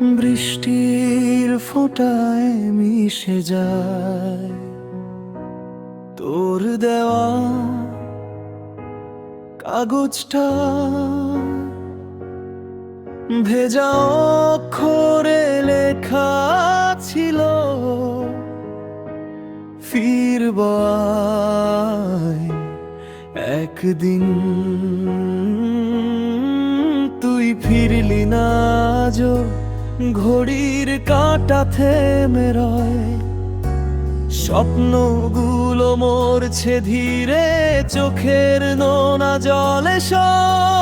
বৃষ্টির ফোঁটায় মিশে যায়। তোর দেওয়া কাগজটা ভেজা অক্ষরে লেখা ছিল, ফিরব একদিন। তুই ফিরলি না আজও ঘড়ির কাঁটা থেমে রয় স্বপ্নগুলো মরছে ধীরে চোখের নোনা জলে সয়।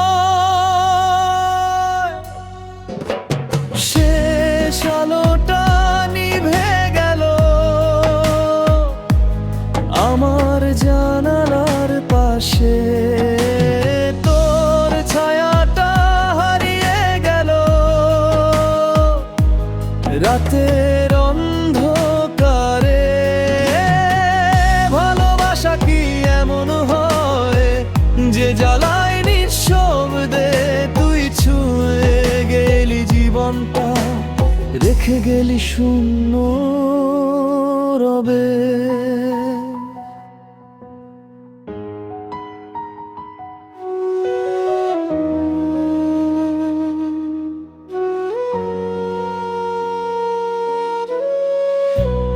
রাতের অন্ধকারে ভালোবাসা কি এমন হয় যে জ্বালায় নিঃশব্দে তুই ছুঁয়ে গেলি জীবনটা, রেখে গেলি শূন্য রবে?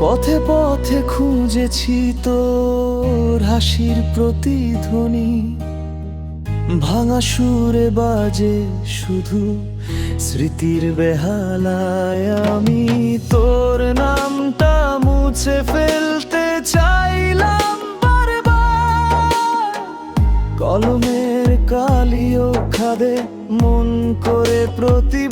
পথে পথে খুঁজেছি তোর হাসির প্রতিধ্বনি। ভাঙা সুরে বাজে শুধু স্মৃতির বেহালায় আমি তোর নামটা মুছে ফেলতে চাইলাম কলমের কালিও খাদে মন করে প্রতিবার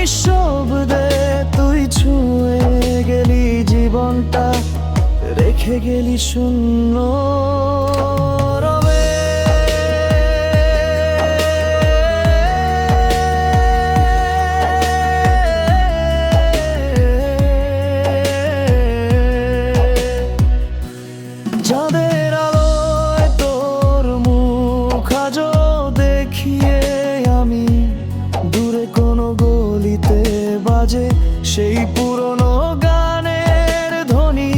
নিঃশব্দে তুই ছুঁয়ে গেলি জীবনটা রেখে গেলি শূন্য। বাজে সেই পুরনো গানের ধ্বনি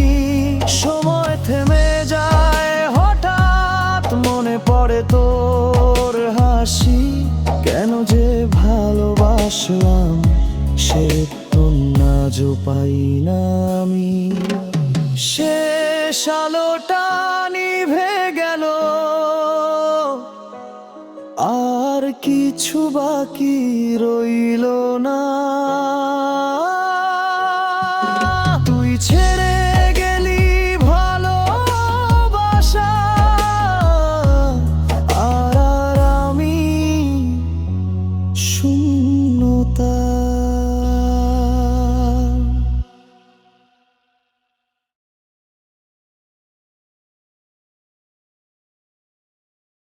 সময় থেমে যায়, হঠাৎ মনে পড়ে তোর হাসি। কেন যে ভালোবাসলাম, সে আজও পাই না আমি। শেষ আলোটা নিভে গেল। আর কিছু বাকি রইল না। তুই ছে